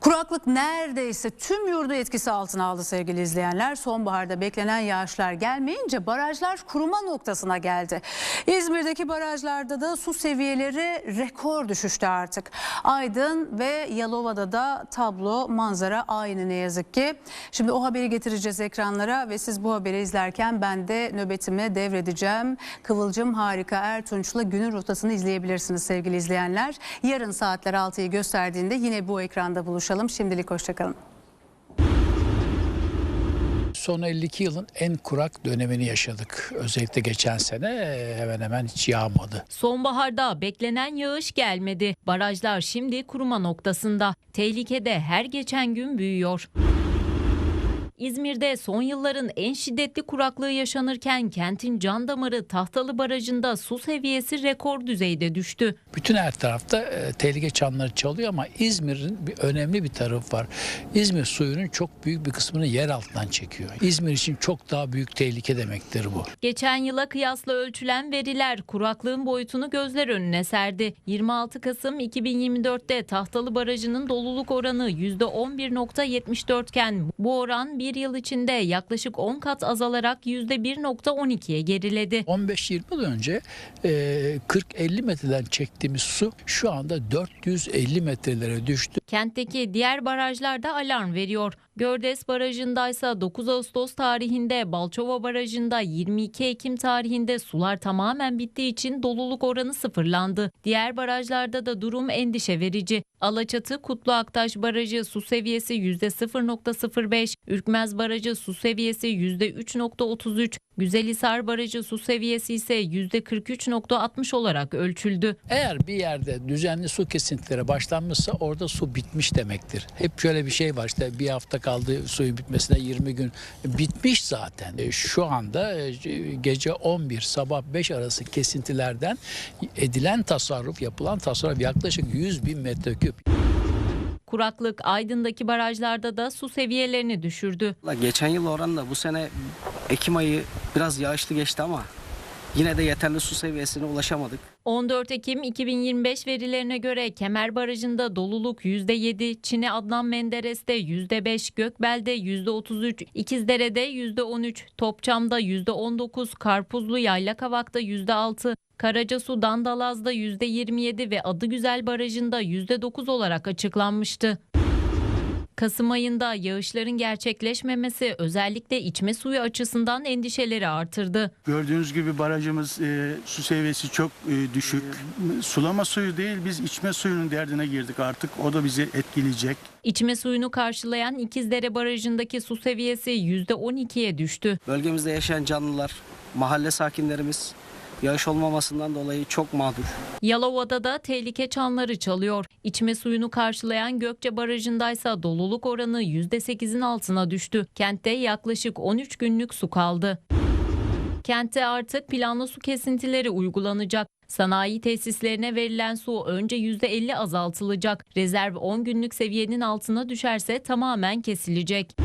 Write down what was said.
Kuraklık neredeyse tüm yurdu etkisi altına aldı sevgili izleyenler. Sonbaharda beklenen yağışlar gelmeyince barajlar kuruma noktasına geldi. İzmir'deki barajlarda da su seviyeleri rekor düşüşte artık. Aydın ve Yalova'da da tablo manzara aynı ne yazık ki. Şimdi o haberi getireceğiz ekranlara ve siz bu haberi izlerken ben de nöbetimi devredeceğim. Kıvılcım Harika Ertunç'la günün rotasını izleyebilirsiniz sevgili izleyenler. Yarın saatler 6'yı gösterdiğinde yine bu ekranda buluşalım. Şimdilik hoşçakalın. Son 52 yılın en kurak dönemini yaşadık. Özellikle geçen sene hemen hemen hiç yağmadı. Sonbaharda beklenen yağış gelmedi. Barajlar şimdi kuruma noktasında. Tehlikede her geçen gün büyüyor. İzmir'de son yılların en şiddetli kuraklığı yaşanırken kentin can damarı Tahtalı Barajı'nda su seviyesi rekor düzeyde düştü. Bütün her tarafta e, tehlike çanları çalıyor ama İzmir'in bir önemli bir tarafı var. İzmir suyunun çok büyük bir kısmını yer altından çekiyor. İzmir için çok daha büyük tehlike demektir bu. Geçen yıla kıyasla ölçülen veriler kuraklığın boyutunu gözler önüne serdi. 26 Kasım 2024'te Tahtalı Barajı'nın doluluk oranı %11.74 iken bu oran bir yıl içinde yaklaşık 10 kat azalarak %1.12'ye geriledi. 15-20 yıl önce e, 40-50 metreden çektiğimiz su şu anda 450 metrelere düştü. Kentteki diğer barajlarda alarm veriyor. Gördes Barajı'ndaysa 9 Ağustos tarihinde, Balçova Barajı'nda 22 Ekim tarihinde sular tamamen bittiği için doluluk oranı sıfırlandı. Diğer barajlarda da durum endişe verici. Alaçatı Kutlu Aktaş Barajı su seviyesi %0.05, Ürkmez Barajı su seviyesi %3.33, Güzelhisar Barajı su seviyesi ise %43.60 olarak ölçüldü. Eğer bir yerde düzenli su kesintileri başlanmışsa orada su bitmiş demektir. Hep şöyle bir şey var işte bir hafta kaldı suyun bitmesine 20 gün bitmiş zaten. E, Şu anda e, gece 11 sabah 5 arası kesintilerden edilen tasarruf yapılan tasarruf yaklaşık 100 bin metreküp. Kuraklık Aydın'daki barajlarda da su seviyelerini düşürdü. Geçen yıl oranla bu sene Ekim ayı biraz yağışlı geçti ama yine de yeterli su seviyesine ulaşamadık. 14 Ekim 2025 verilerine göre Kemer Barajı'nda doluluk %7, Çine Adnan Menderes'te %5, Gökbel'de %33, İkizdere'de %13, Topçam'da %19, Karpuzlu Yaylakavak'ta %6, Karacasu Dandalaz'da %27 ve Adıgüzel Barajı'nda %9 olarak açıklanmıştı. Kasım ayında yağışların gerçekleşmemesi özellikle içme suyu açısından endişeleri artırdı. Gördüğünüz gibi barajımız e, su seviyesi çok e, düşük. Sulama suyu değil biz içme suyunun derdine girdik artık. O da bizi etkileyecek. İçme suyunu karşılayan İkizdere Barajı'ndaki su seviyesi %12'ye düştü. Bölgemizde yaşayan canlılar, mahalle sakinlerimiz yağış olmamasından dolayı çok mağdur. Yalova'da da tehlike çanları çalıyor. İçme suyunu karşılayan Gökçe Barajı'ndaysa doluluk oranı %8'in altına düştü. Kentte yaklaşık 13 günlük su kaldı. Kentte artık planlı su kesintileri uygulanacak. Sanayi tesislerine verilen su önce %50 azaltılacak. Rezerv 10 günlük seviyenin altına düşerse tamamen kesilecek.